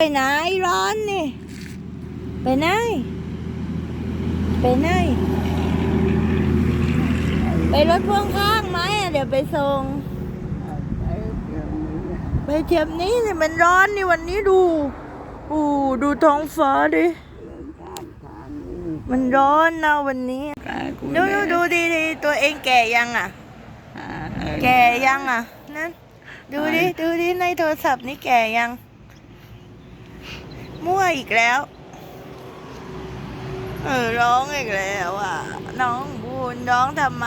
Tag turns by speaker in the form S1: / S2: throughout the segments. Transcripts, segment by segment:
S1: ไปไหนร้อนนี่ ไปไหน ไปไหน ไปรถพ่วงข้างไหมอะเดี๋ยวไปส่ง ไปเทียมนี้นี่มันร้อนนี่วันนี้ดูอู้ดูท้องฟ้าดิ มันร้อนนะวันนี้ ดูดูดูดีดีตัวเองแก่ยังอะ แก่ยังอะ นั่น ดูดิ ดูดิในโทรศัพท์นี่แก่ยัง มั่วอีกแล้ว เออร้องอีกแล้วอะ น้องบุญร้องทำไม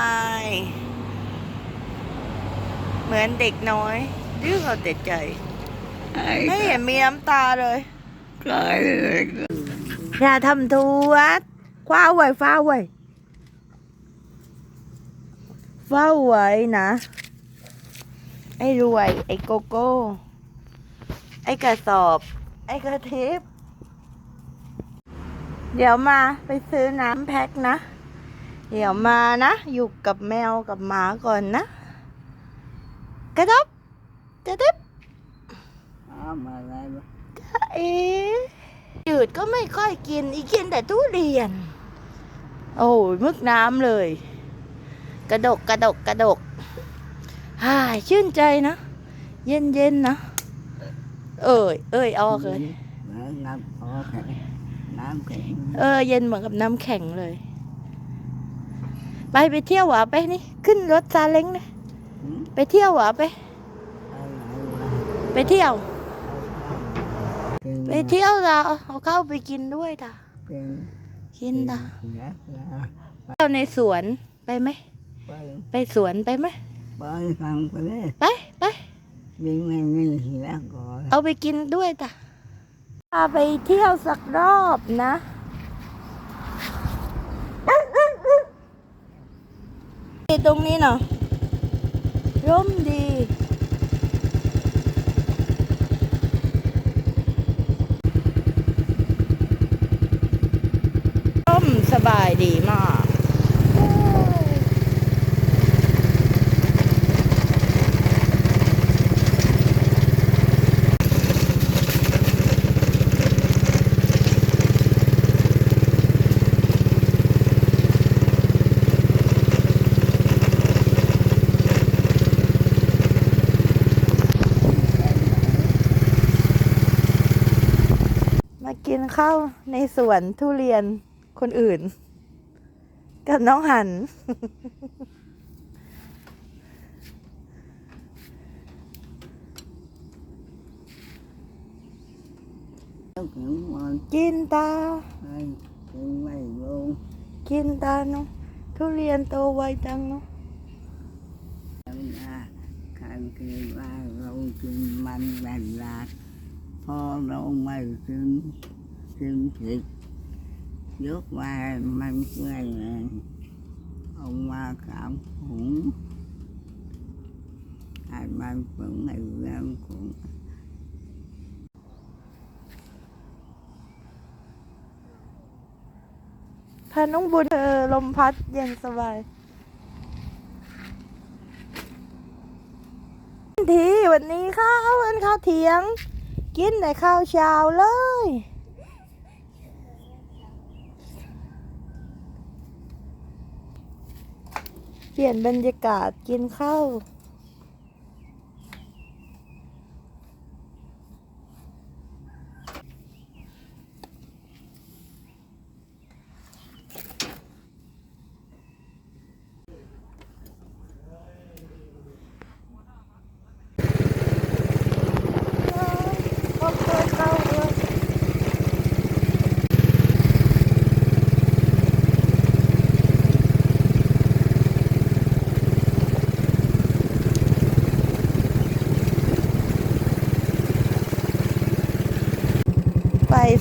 S1: เหมือนเด็กน้อยดื้อเอาแต่ใจ ไม่เห็นมีน้ำตาเลยอย่าทำทัวร์คว้าไว้ฟ้าไว้ฟ้าไว้นะ ไอ้รวย ไอ้โกโก้ ไอ้กระสอบ ไอ้กระทิบ เดี๋ยวมาไปซื้อน้ำแพ็คนะ เดี๋ยวมานะ อยู่กับแมวกับหมาก่อนนะ กระดับกระดับเอ๊ะจืดก็ไม่ค่อยกิน อีกินแต่ทุเรียน โอ้ยมึกน้ำเลย กระดกกระดกกระดกฮ่ายชื่นใจนะ เย็นเย็นๆนะ เอ้ยเอ้ยออกเลย
S2: น้ำพอแข็ง น้ำแข็ง
S1: เออ เย็นเหมือนกับน้ำแข็งเลย ไปไปเที่ยวหวะไปนี่ ขึ้นรถซาเล้งนะ ไปเที่ยวหวะไป ไปเที่ยว ไปเที่ยวเราเอาเข้าไปกินด้วยจ้ะกินจ้ะเที่ยวในสวนไปไหม ไปสวนไปไหม
S2: ไปฟังไปเลย
S1: ไปไป
S2: วิ่งไม่มีแล้วก่อน
S1: เอาไปกินด้วยจ้ะ พาไปเที่ยวสักรอบนะ ตรงนี้เนาะร่มดี ร่มสบายดีมาก มากินข้าวในสวนทุเรียนคนอื่น กับน้องหัน
S2: แล้วถึงวัน
S1: กินตา
S2: ให้ถึงไม่ลง
S1: กินตาเนาะทุเรียนโตไวจังเนาะ
S2: แล้วนะการคิดว่าเรากินมันแบนลาดพอเราไม่ถึง ถึงผิดยกมามันเพื่อนเอามาขามหุงให้มันเพิ่งให้เรื่องของ
S1: พาน้องบุญเออลมพัดเย็นสบายทีวันนี้ข้าววันข้าวเทียง กินแต่ข้าวเช้าเลย เป ลี่ยนบรรยากาศกินข้าว ก็เคยเข้าด้วยไป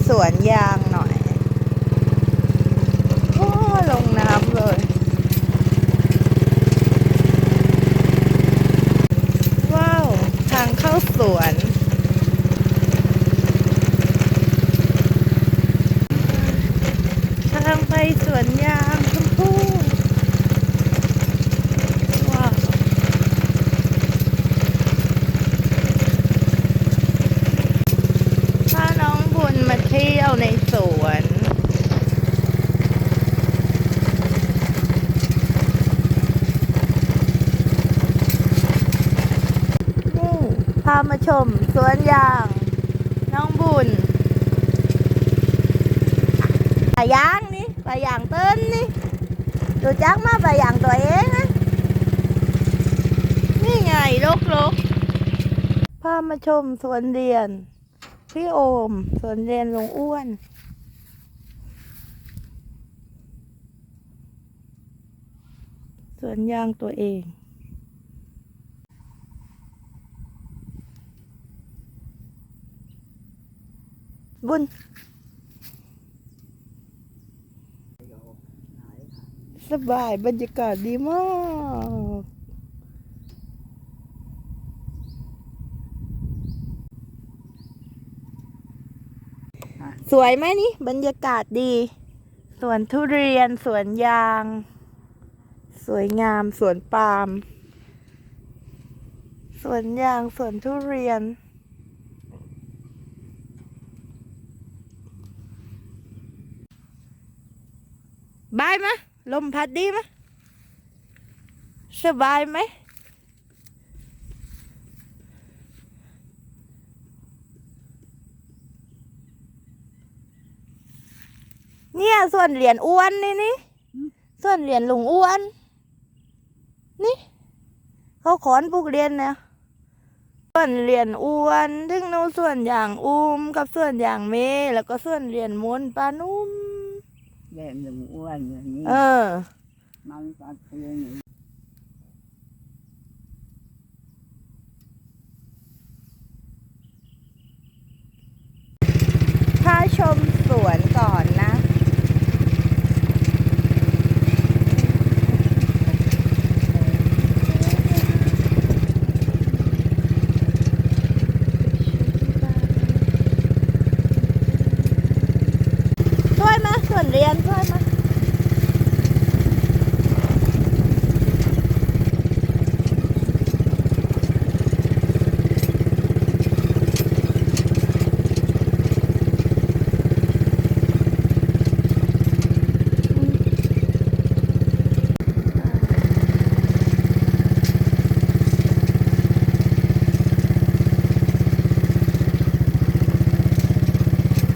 S1: สวนยางหน่อยโอ้ลงน้ำเลย ว้าว ทางเข้าสวน ทางไปสวนยางชมพู่ว้าวพาน้อง ช มสวนยาง น้องบุญป่ายางนี่ป่ายางเต้นนี่ดูจักมาป่ายางตัวเองนะนี่ไงลกลกพามาชมสวนเรียน พี่โอมสวนเรียนลุงอ้วนสวนยางตัวเอง บุญ สบายบรรยากาศดีมากสวยไหมนี่ บรรยากาศดี สวนทุเรียน สวนยาง สวยงาม สวนปาล์ม สวนยาง สวนทุเรียน บายไหม ลมพัดดีไหมสบายไหมเนี่ยส่วนเหรียญอ้วนนี่นี่ส่วนเหรียญลุงอ้วน นี่ เขาขอนปลูกเรียนเนี่ยส่วนเหรียญอ้วนถึงนู้นส่วนอย่างอุ้มกับส่วนอย่างเม แล้วก็ส่วนเหรียญมนปลานุ่ม
S2: เล่นหนึ่งอ้วนอย่างนี้
S1: เออ
S2: มันก็เพียงอย่างนี้
S1: ถ้าชมสวนก่อนนะ ช่วยไหมส่วนเรียนช่วยไหม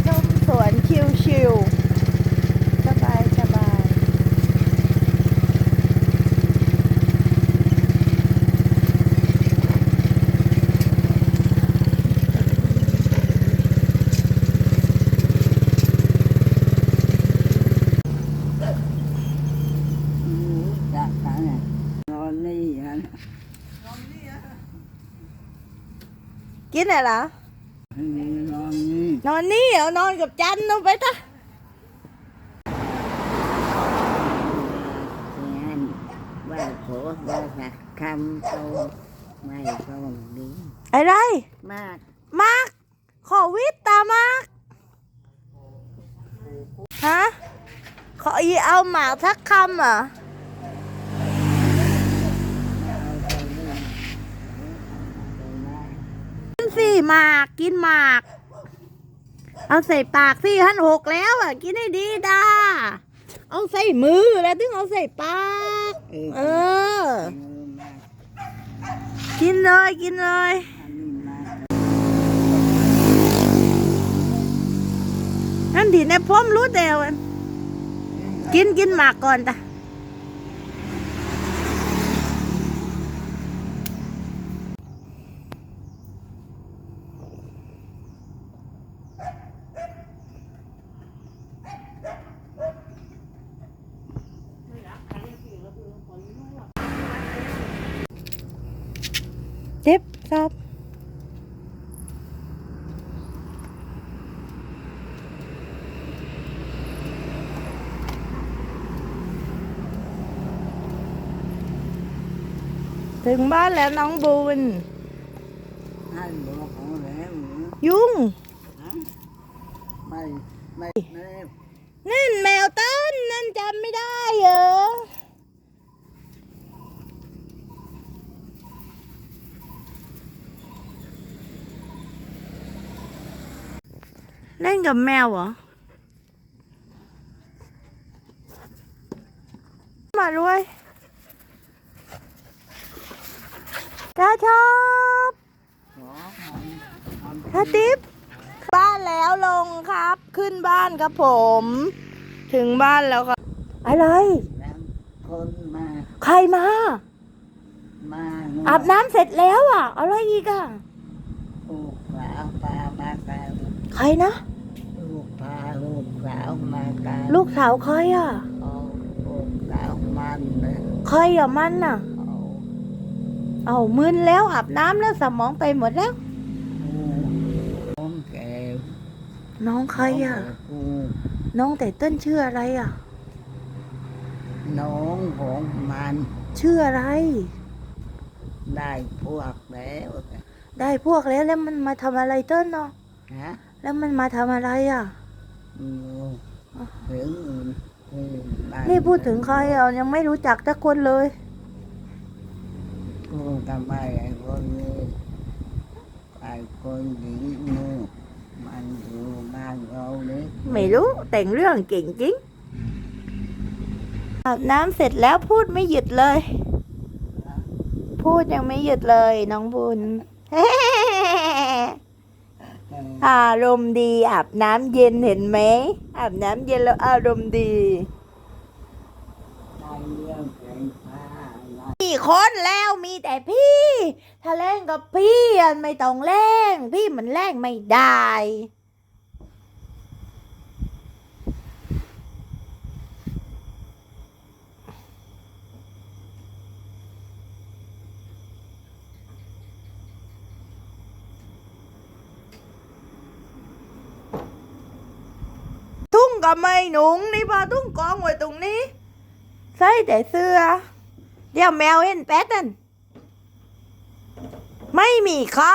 S1: ชมสวนชิวๆสบายสบาย
S2: หนูจะทำไงนอนนี่ฮะ
S1: กินอะไรเหรอ
S2: นอนนี่
S1: นอนนี่เหรอนอนกับจันนูไปท่ะ
S2: งานว่าโผว่าสักคำโตไม่ต้องดี
S1: อะไร
S2: มาก
S1: มาก ขอวิตตามาก ฮะ ขออีเอาหมากทักคำเหรอ
S2: เอาไปนี่เอาไปได้
S1: กิน สี่หมากกินหมาก เอาใส่ปากสี่หันหกแล้วอะ กินให้ดีดาเอาใส่มือแล้วถึงเอาใส่ปาก
S2: เออ กิ
S1: นเลยกินเลย
S2: นั่น
S1: ทีในพ่มรู้เดียวกินกินหมากก่อนตะ เจ็บซอบถึงบ้านแล้วน้องบุญ
S2: ให้บอกของแล้วหรือ
S1: ยุ่ง
S2: ฮะไม่ไม่ ไม่
S1: นั่นแมวเต้นนั่นจำไม่ได้เหรอ เล่น กับแมวเหรอ มาด้วยจ้าชอบ
S2: ขอขอ
S1: ติ๊บบ้านแล้วลงครับ ขึ้นบ้านครับผม ถึงบ้านแล้วครับ อะไร
S2: คนมา
S1: ใครมา
S2: มา
S1: อาบน้ำเสร็จแล้วอะ อะไรอีกอะ
S2: ลูกสาวพามา
S1: ใครนะ
S2: ลูกพาลูกสาวมากัน
S1: ลูกสาวใครอะ
S2: เอาลูกสาวมันเลย
S1: ใครอะมันน่ะ
S2: เอา
S1: เอามึนแล้วอาบน้ำแล้วสมองไปหมดแล้ว
S2: น้องแก
S1: น้องใครอะ
S2: กู
S1: น้องแต่เต้นชื่ออะไรอะ
S2: น้องของมัน
S1: ชื่ออะไร
S2: ได้พวกแล้ว
S1: ได้พวกแล้วแล้วมันมาทำอะไรเต้นเนาะ
S2: ฮะ
S1: แล้วมันมาทำอะไรอะ
S2: อืมถึงนี่มั
S1: นี่พูดถึงใครอะยังไม่รู้จักสักคนเลย
S2: กูทำไมไอ้คนนี้ไอ้คนหญิงนู่นมันอยู่บ้านเราเนี่ย
S1: ไม่รู้แต่งเรื่องเก่งจริงอาบน้ำเสร็จแล้วพูดไม่หยุดเลย พูดยังไม่หยุดเลยน้องบุญ อารมณ์ดีอาบน้ำเย็นเห็นไหมอาบน้ำเย็นแล้วอารมณ์ดี
S2: ได้เรื่องไก่ฟ้าอะไร
S1: มีคนแล้วมีแต่พี่ ถ้าเล่นกับพี่อะไม่ต้องเล่นพี่มันเล่นไม่ได้ ก็ไม่หนุงนี่พาทุ่งกองไว้ตรงนี้ ใส่แต่เสื้อ เดี๋ยวแมวเห็นแป๊ดนั่นไม่มีใคร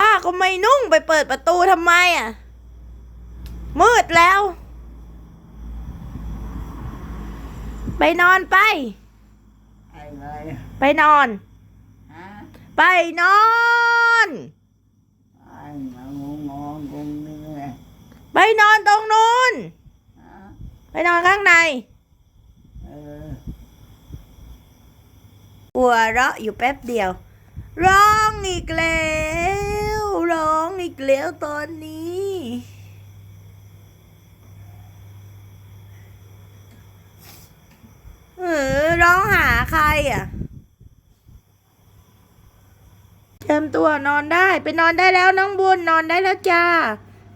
S1: ป้าก็ไม่นุ่งไปเปิดประตูทำไมอะ มืดแล้ว ไปนอนไป
S2: ไอ้ไร
S1: ไปนอน
S2: ฮะ
S1: ไปนอน
S2: ไอ้มามองตรงนี้ไง
S1: ไปนอนตรงนู้น
S2: ฮะ
S1: ไปนอนข้างใน
S2: เออ
S1: หัวเราะอยู่แป๊บเดียว ร้องอีกแล้ว ร้องอีกแล้วตอนนี้ เออ ร้องหาใครอะเตรียมตัวนอนได้ ไปนอนได้แล้วน้องบุญนอนได้แล้วจ้า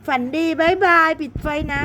S1: ฝันดีบายบาย ปิดไฟนะ